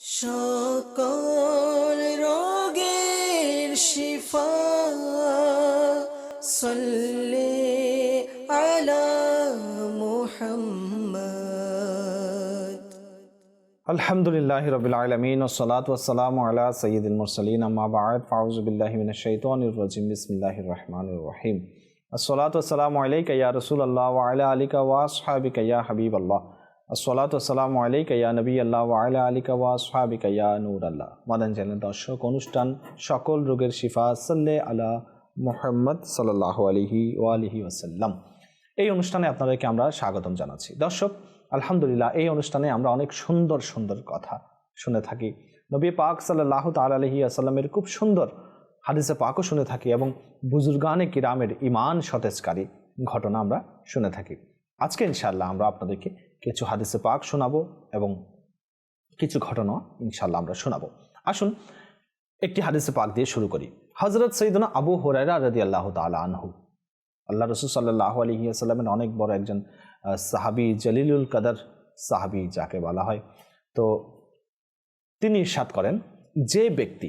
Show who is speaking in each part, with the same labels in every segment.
Speaker 1: সকল রোগের শিফা, সল্লে আলা মুহাম্মদ।
Speaker 2: আলহামদুলিল্লাহ রবিল আলমিন ওসলাত ওসালাম আলা সঈদুল মুরসলিন, আম্মা বাদ। ফাউজুবিল্লাহ মিন শৈতানির রাজিম। বিসমিল্লাহির রহমানির রহিম। আসসালাতু ওয়াসসালামু আলাইকা ইয়া রাসূলুল্লাহ, ওয়া আলা আলিকা ওয়া আসহাবিকা ইয়া হাবিবাল্লাহ। আসসালাতু ওয়াসসালামু আলাইকা ইয়া নবী আল্লাহ আলা আলিকা ওয়া আসহাবিকা ইয়া নূর আল্লাহ মাদান চ্যানেল দর্শক অনুষ্ঠান সকল রোগের শিফা সাল্লে আলা মুহাম্মদ সাল্লাল্লাহু আলাইহি ওয়া আলিহি ওয়াসাল্লাম। এই অনুষ্ঠানে আপনাদেরকে আমরা স্বাগতম জানাচ্ছি। দর্শক, আলহামদুলিল্লাহ এই অনুষ্ঠানে আমরা অনেক সুন্দর সুন্দর কথা শুনে থাকি। নবী পাক সাল্লাহ তাল আলহি আসাল্লামের খুব সুন্দর হাদিসে পাকও শুনে থাকি এবং বুজুর্গানে কিরামের ইমান সতেজকারী ঘটনা আমরা শুনে থাকি। আজকে ইনশাল্লাহ আমরা আপনাদেরকে কিছু হাদিসে পাক শোনাবো এবং কিছু ঘটনা ইনশাল্লাহ আমরা শোনাবো। আসুন, একটি হাদিসে পাক দিয়ে শুরু করি। হজরত সৈদনা আবু হরাইরা রাদি আল্লাহ তালা আনহু। আল্লাহ রসুল সাল্লাহ আলহি আসাল্লামের অনেক বড় একজন সাহাবি জলিলুল কাদার সাহাবি যাকে বলা হয়। তো তিনি ইরশাদ করেন, যে ব্যক্তি,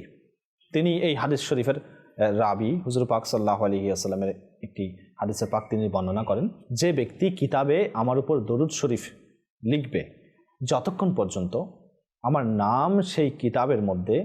Speaker 2: তিনি এই হাদিস শরীফের রাবি, হুজুর পাক সাল্লাহ আলহি আসাল্লামের একটি হাদিসে পাক তিনি বর্ণনা করেন, যে ব্যক্তি কিতাবে আমার উপর দরুদ শরীফ লিখবে যতক্ষণ পর্যন্ত আমার নাম সেই কিতাবের মধ্যে,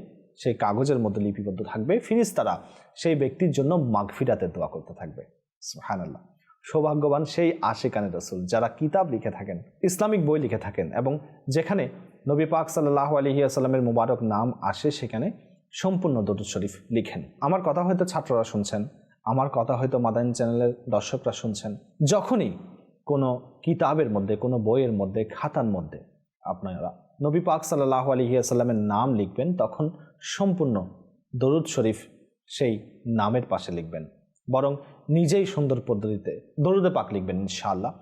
Speaker 2: সেই কাগজের মধ্যে লিপিবদ্ধ থাকবে ফিরিস তারা সেই ব্যক্তির জন্য মাগফিরাতে দোয়া করতে থাকবে। সুবহানাল্লাহ। সৌভাগ্যবান সেই আশেকানে রসুল যারা কিতাব লিখে থাকেন, ইসলামিক বই লিখে থাকেন এবং যেখানে নবী পাক সাল্লাহ আলহি আসাল্লামের মুবারক নাম আসে সেখানে সম্পূর্ণ দরুদ শরীফ লিখেন। আমার কথা হয়তো ছাত্ররা শুনছেন আমার কথা হয়তো মাদানী চ্যানেলের দর্শকরা শুনছেন। যখনই কোনো কিতাবের মধ্যে, কোনো বইয়ের মধ্যে, খাতার মধ্যে আপনারা নবী পাক সাল্লাহ আলহি আসাল্লামের নাম লিখবেন, তখন সম্পূর্ণ দরুদ শরীফ সেই নামের পাশে লিখবেন। বরং নিজেই সুন্দর পদ্ধতিতে দরুদে পাক লিখবেন ইনশাআল্লাহ।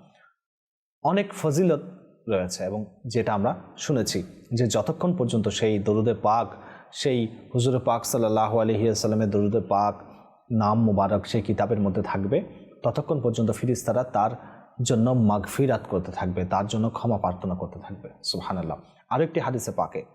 Speaker 2: অনেক ফজিলত রয়েছে এবং যেটা আমরা শুনেছি যে যতক্ষণ পর্যন্ত সেই দরুদে পাক, সেই হুজুরে পাক সাল্লাহ আলহিয়াস্লামের দরুদে পাক নাম মুবারক সেই কিতাবের মধ্যে থাকবে। ততক্ষণ পর্যন্ত ফিরিস্তারা তার জন্য মাগফিরাত করতে থাকবে, তার জন্য ক্ষমা প্রার্থনা করতে থাকবে। সুবহানাল্লাহ। আরেকটি হাদিসে পাকে।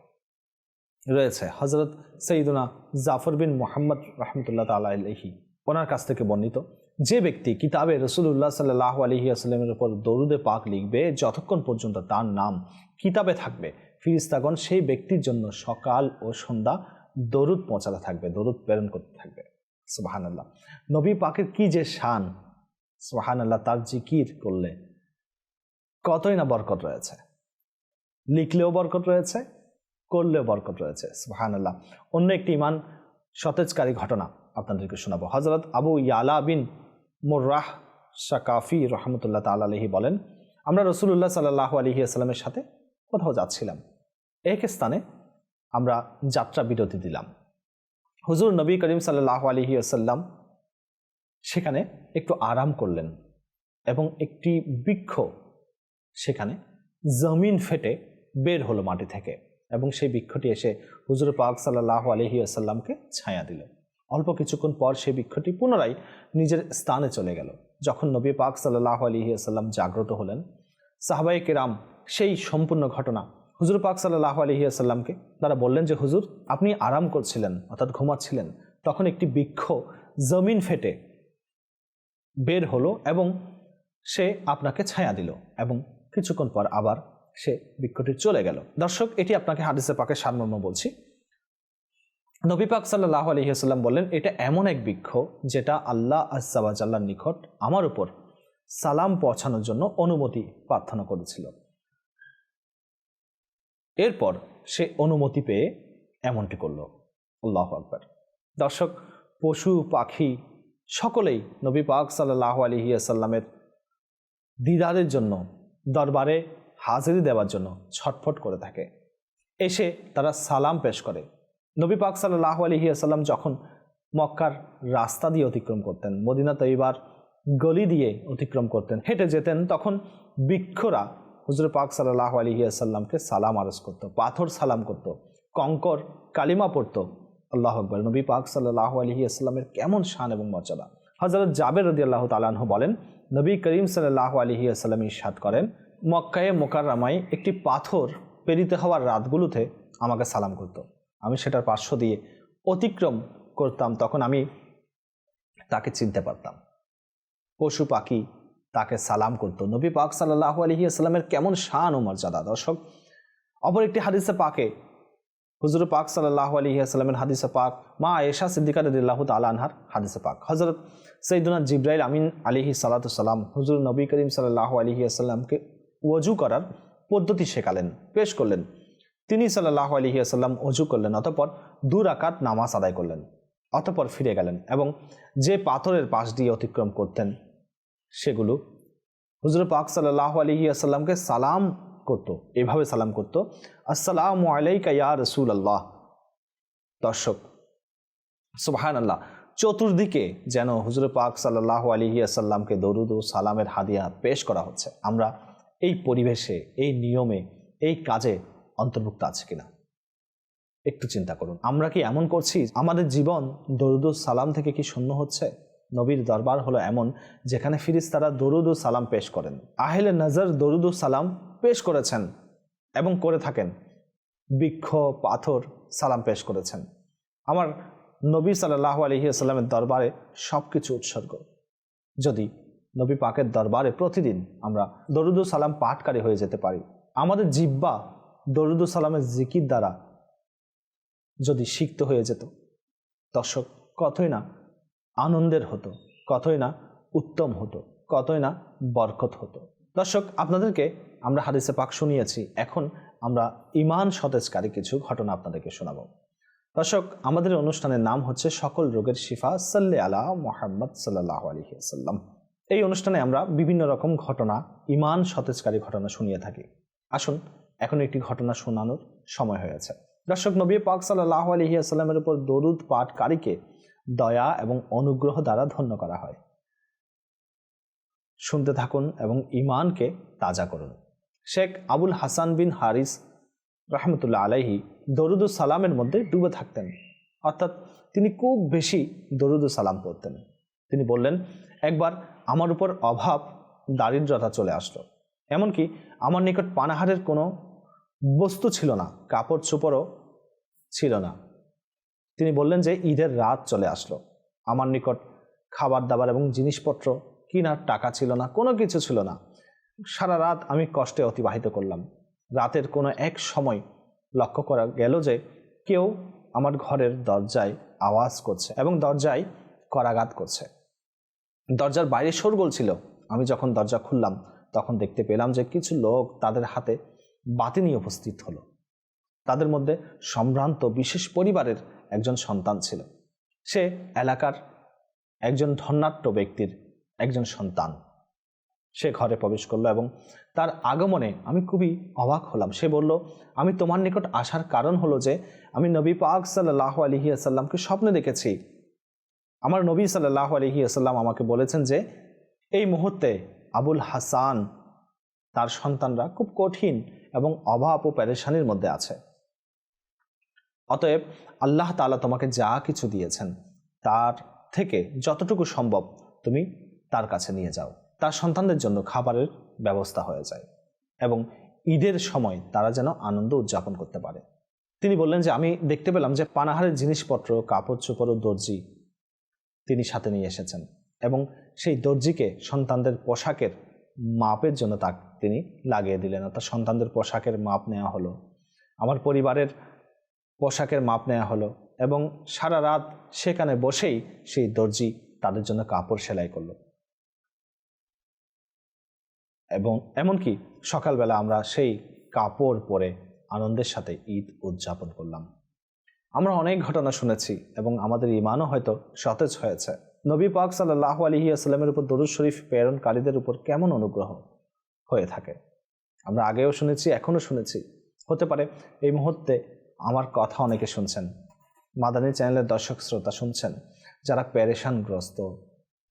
Speaker 2: রয়েছে হজরত সঈদুনা জাফর বিন মোহাম্মদ রহমতুল্লাহ তালা আলহি ওনার কাছ থেকে বর্ণিত, যে ব্যক্তি কিতাবে রসুল্লাহ সাল্লাহ আলহি আসলামের উপর দরুদে পাক লিখবে, যতক্ষণ পর্যন্ত তার নাম কিতাবে থাকবে, ফিরিস্তাগণ সেই ব্যক্তির জন্য সকাল ও সন্ধ্যা দরুদ পৌঁছাতে থাকবে, দরুদ প্রেরণ করতে থাকবে। সুবাহান আল্লাহ নবী পাকের কি যে শান সুবাহান আল্লাহ তার জিকির করলে কতই না বরকত রয়েছে। লিখলেও বরকত রয়েছে, করলেও বরকত রয়েছে সুবাহান আল্লাহ অন্য একটি ইমান, সতেজকারী ঘটনা আপনাদেরকে শোনাবো। হজরত আবু ইয়ালা বিন মুর্রাহ শাকাফি রহমতুল্লাহ তাল আলহি বলেন, আমরা রসুল্লাহ সাল্লাহ আলহি সাথে কোথাও যাচ্ছিলাম। এক স্থানে আমরা যাত্রা বিরতি দিলাম। হুজুর নবী করিম সাল্লাহ আলহি আসাল্লাম সেখানে একটু আরাম করলেন এবং একটি বৃক্ষ সেখানে জমিন ফেটে বের হলো মাটি থেকে এবং সেই বৃক্ষটি এসে হুজুর পাক সাল্লাহ আলহি আসাল্লামকে ছায়া দিল অল্প কিছুক্ষণ পর সেই বৃক্ষটি পুনরায় নিজের স্থানে চলে গেল। যখন নবী পাক সাল্লাহ আলহি আসাল্লাম জাগ্রত হলেন সাহাবাই কেরাম সেই সম্পূর্ণ ঘটনা হুজুর পাক সাল্লাহ আলহি আসাল্লামকে তারা বললেন যে, হুজুর, আপনি আরাম করছিলেন, অর্থাৎ ঘুমাচ্ছিলেন। তখন একটি বৃক্ষ জমিন ফেটে বের হলো এবং সে আপনাকে ছায়া দিল এবং কিছুক্ষণ পর আবার সে বৃক্ষটি চলে গেল। দর্শক, এটি আপনাকে হাদিসে পাকে সারমর্ম বলছি। নবী পাক সাল্লাহ আলহিহাস্লাম বললেন, এটা এমন এক বৃক্ষ যেটা আল্লাহ আজ্লার নিকট আমার উপর সালাম পৌঁছানোর জন্য অনুমতি প্রার্থনা করেছিল। এরপর সে অনুমতি পেয়ে এমনটি করল। আল্লাহ আকবর। দর্শক, পশু, পাখি সকলেই নবী পাক সাল্লাহ আলহিয়াসাল্লামের দিদারের জন্য দরবারে হাজিরি দেওয়ার জন্য ছটফট করে থাকে। এসে তারা সালাম পেশ করে। নবী পাক সাল্লাহ আলহি আসাল্লাম যখন মক্কার রাস্তা দিয়ে অতিক্রম করতেন, মদিনা তৈবার গলি দিয়ে অতিক্রম করতেন, হেঁটে যেতেন, তখন বৃক্ষরা হুজুর পাক সাল্লাহ আলহি আসাল্লামকে সালাম আরজ করতো, পাথর সালাম করত, কঙ্কর কালিমা পড়তো। আল্লাহ আকবর। নবী পাক সাল্লাহ আলহি আসাল্লামের কেমন শান এবং মর্যাদা। হজরত জাবের রদি আল্লাহ তালাহ বলেন, নবী করিম সাল্লাহ আলহি আসাল্লাম ইসাদ করেন, মক্কায়ে মোকাররামায় একটি পাথর পেরিতে হওয়ার রাতগুলোতে আমাকে সালাম করতো। আমি সেটার পার্শ্ব দিয়ে অতিক্রম করতাম, তখন আমি তাকে চিনতে পারতাম। পশু পাখি তাকে সালাম করতো। নবী পাক সাল্লাহ আলহি আসসালামের কেমন শান ও মর্যাদা দর্শক, অপর একটি হাদিসে পাকে। হুজুর পাক সাল্লাহ আলী আসসালামের হাদিসে পাক, মা এশা সিদ্দিকা রদিল্লাহ তাল আনহার হাদিসে পাক। হজরত সৈদুনা জিব্রাইল আমিন আলিহি সালাতাম হুজুর নবী করিম সাল্লাহ আলহি আসাল্লামকে ওজু করার পদ্ধতি শেখালেন, পেশ করলেন। তিনি সাল্লাহ আলহি আসাল্লাম অজু করলেন, অতপর দু রাকাত নামাজ আদায় করলেন, অতপর ফিরে গেলেন এবং যে পাথরের পাশ দিয়ে অতিক্রম করতেন সেগুলো হুজুর পাক সাল্লাহ আলহি আসাল্লামকে সালাম করতো, এভাবে সালাম করতো, আসসালামু আলাইকা ইয়া রসুল আল্লাহ দর্শক সুবাহান আল্লাহ চতুর্দিকে যেন হুজুর পাক সাল্লাহ আলহি আসাল্লামকে দরুদ ও সালামের হাদিয়া পেশ করা হচ্ছে। আমরা এই পরিবেশে, এই নিয়মে, এই কাজে অন্তর্ভুক্ত আছে কিনা? একটু চিন্তা করুন। আমরা কি এমন করছি? আমাদের জীবন দরুদ সালাম থেকে কি শূন্য হচ্ছে? নবীর দরবার হলো এমন, যেখানে ফিরিস্তারা দরুদ ও সালাম পেশ করেন। আহেলে নজর দরুদ ও সালাম পেশ করেছেন এবং করে থাকেন। বৃক্ষ, পাথর সালাম পেশ করেছেন। আমার নবী সাল্লাহ আলহি আসাল্লামের দরবারে সব কিছু উৎসর্গ। যদি নবী পাকের দরবারে প্রতিদিন আমরা দরুদু সালাম পাঠকারী হয়ে যেতে পারি, আমাদের জিব্বা দরুদু সালামের জিকির দ্বারা যদি সিক্ত হয়ে যেত। দর্শক, কতই না আনন্দের হতো, কতই না উত্তম হতো, কতই না বরকত হতো। দর্শক, আপনাদেরকে আমরা হাদিসে পাক শুনিয়েছি, এখন আমরা ইমান সতেজকারী কিছু ঘটনা আপনাদেরকে শোনাব। দর্শক, আমাদের অনুষ্ঠানের নাম হচ্ছে সকল রোগের শিফা, সাল্লে আলা মোহাম্মদ সাল্লাহ আলহিসাল্লাম এই অনুষ্ঠানে আমরা বিভিন্ন রকম ঘটনা ইমান সতেজকারী ঘটনা শুনিয়ে থাকি। আসুন, এখন একটি ঘটনা শোনানোর সময় হয়েছে। দর্শক, নবী পাক সাল্লাহ আলহিহাস্লামের উপর দরুদ পাঠকারীকে দয়া এবং অনুগ্রহ দ্বারা ধন্য করা হয়। শুনতে থাকুন এবং ইমানকে তাজা করুন। শেখ আবুল হাসান বিন হারিস রহমতুল্লাহ আলাইহি দরুদ সালামের মধ্যে ডুবে থাকতেন। অর্থাৎ তিনি খুব বেশি দরুদ সালাম পড়তেন। তিনি বললেন, একবার আমার উপর অভাব, দারিদ্রতা চলে আসলো। এমনকি আমার নিকট পানাহারের কোনো বস্তু ছিল না কাপড় চোপড়ও ছিল না। তিনি বললেন যে ঈদের রাত চলে আসলো। আমার নিকট খাবার, দাবার এবং জিনিসপত্র কিনার টাকা ছিল না, কোনো কিছু ছিল না। সারা রাত আমি কষ্টে অতিবাহিত করলাম। রাতের কোনো এক সময় লক্ষ্য করা গেল যে কেউ আমার ঘরের দরজায় আওয়াজ করছে এবং দরজায় করাঘাত করছে। দরজার বাইরে শোরগোল ছিল। আমি যখন দরজা খুললাম, তখন দেখতে পেলাম যে কিছু লোক তাদের হাতে বাতি নিয়ে উপস্থিত হলো। তাদের মধ্যে সম্ভ্রান্ত বিশেষ পরিবারের একজন সন্তান ছিল। সে এলাকার একজন ধন্যাট্য ব্যক্তির একজন সন্তান। সে ঘরে প্রবেশ করল এবং তার আগমনে আমি খুবই অবাক হলাম। সে বলল, আমি তোমার নিকট আসার কারণ হলো যে আমি নবী পাক সাল্লাহ আলহি আসাল্লামকে স্বপ্নে দেখেছি। আমার নবী সাল্লাহ আলহি আসাল্লাম আমাকে বলেছেন যে, এই মুহূর্তে আবুল হাসান তার সন্তানরা খুব কঠিন এবং অভাব ও প্যারেশানির মধ্যে আছে। অতএব আল্লাহ তালা তোমাকে যা কিছু দিয়েছেন, তার থেকে যতটুকু সম্ভব তুমি তার কাছে নিয়ে যাও। তার সন্তানদের জন্য খাবারের ব্যবস্থা হয়ে যায় এবং ঈদের সময় তারা যেন আনন্দ উদযাপন করতে পারে। তিনি বললেন যে, আমি দেখতে পেলাম যে পানাহারের জিনিসপত্র, কাপড়, চোপড় ও দর্জি তিনি সাথে নিয়ে এসেছেন এবং সেই দর্জিকে সন্তানদের পোশাকের মাপের জন্য তা তিনি লাগিয়ে দিলেন। অর্থাৎ সন্তানদের পোশাকের মাপ নেওয়া হলো। আমার পরিবারের পোশাকের মাপ নেওয়া হলো এবং সারা রাত সেখানে বসেই সেই দর্জি তাদের জন্য কাপড় সেলাই করল। এবং এমনকি সকালবেলা আমরা সেই কাপড় পরে আনন্দের সাথে ঈদ উদযাপন করলাম। আমরা অনেক ঘটনা শুনেছি এবং আমাদের ইমানও হয়তো সতেজ হয়েছে। নবী পাক সাল্লাহ আলহি আসলামের উপর দরুদ শরীফ প্রেরণকারীদের উপর কেমন অনুগ্রহ হয়ে থাকে? আমরা আগেও শুনেছি, এখনও শুনেছি। হতে পারে এই মুহূর্তে আমার কথা অনেকে শুনছেন। মাদানী চ্যানেলের দর্শক শ্রোতা শুনছেন, যারা প্যারেশানগ্রস্ত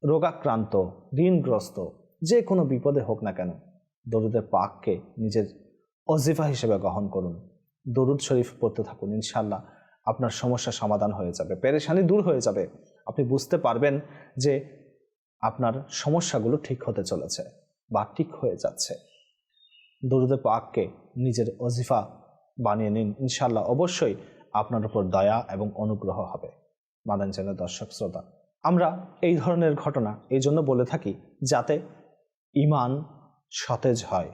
Speaker 2: রোগাক্রান্ত, ঋণগ্রস্ত, যে কোনো বিপদে হোক না কেন, দরুদের পাককে নিজের অজিফা হিসেবে গ্রহণ করুন। দরুদ শরীফ পড়তে থাকুন ইনশাল্লাহ আপনার সমস্যা সমাধান হয়ে যাবে, পেরেশানি দূর হয়ে যাবে। আপনি বুঝতে পারবেন যে আপনার সমস্যাগুলো ঠিক হতে চলেছে বা ঠিক হয়ে যাচ্ছে। দরুদে পাককে নিজের অজিফা বানিয়ে নিন। ইনশাল্লাহ অবশ্যই আপনার উপর দয়া এবং অনুগ্রহ হবে। মাদান চ্যানেল দর্শক শ্রোতা। আমরা এই ধরনের ঘটনা এই জন্য বলে থাকি যাতে ইমান সতেজ হয়।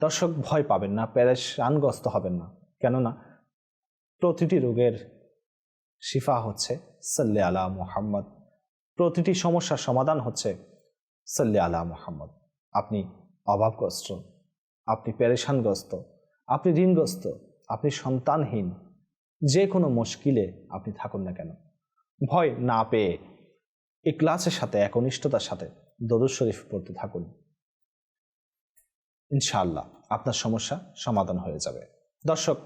Speaker 2: দর্শক ভয় পাবেন না প্যারেশানগ্রস্ত হবেন না। কেননা প্রতিটি রোগের শিফা হচ্ছে সাল্লে আলা মুহাম্মদ। প্রতিটি সমস্যার সমাধান হচ্ছে সাল্লে আলা মুহাম্মদ। আপনি অভাবগ্রস্ত, আপনি প্যারেশানগ্রস্ত আপনি ঋণগ্রস্ত, আপনি সন্তানহীন, যে কোনো মুশকিলে আপনি থাকুন না কেন। ভয় না পেয়ে ক্লাসের সাথে, একনিষ্ঠতার সাথে দরুদ শরীফ পড়তে থাকুন। ইনশাআল্লাহ আপনার সমস্যা সমাধান হয়ে যাবে। দর্শক,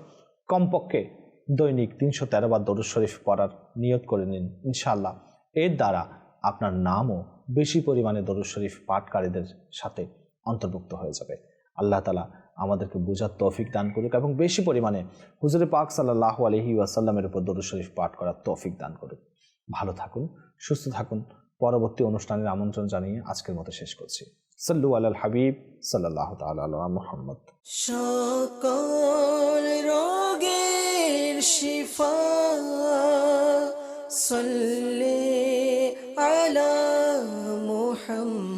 Speaker 2: কমপক্ষে দৈনিক তিনশো তেরো বার দরুদ শরীফ পড়ার নিয়ত করে নিন। ইনশাআল্লাহ এর দ্বারা আপনার নামও বেশি পরিমাণে দরুদ শরীফ পাঠকারীদের সাথে অন্তর্ভুক্ত হয়ে যাবে। আল্লাহ তালা আমাদেরকে বোঝার তৌফিক দান করুক এবং বেশি পরিমাণে হুজুরে পাক সাল্লাহ আলহি ওয়াসাল্লামের উপর দরুদ শরীফ পাঠ করার তৌফিক দান করুক। ভালো থাকুন, সুস্থ থাকুন। পরবর্তী অনুষ্ঠানের আমন্ত্রণ জানিয়ে আজকের মতো শেষ করছি। সাল্লু আল হাবিব সাল্লাহ তাল্লাহ মোহাম্মদ।
Speaker 1: সকল শিফা, সাল্লে আলা মুহাম্মদ।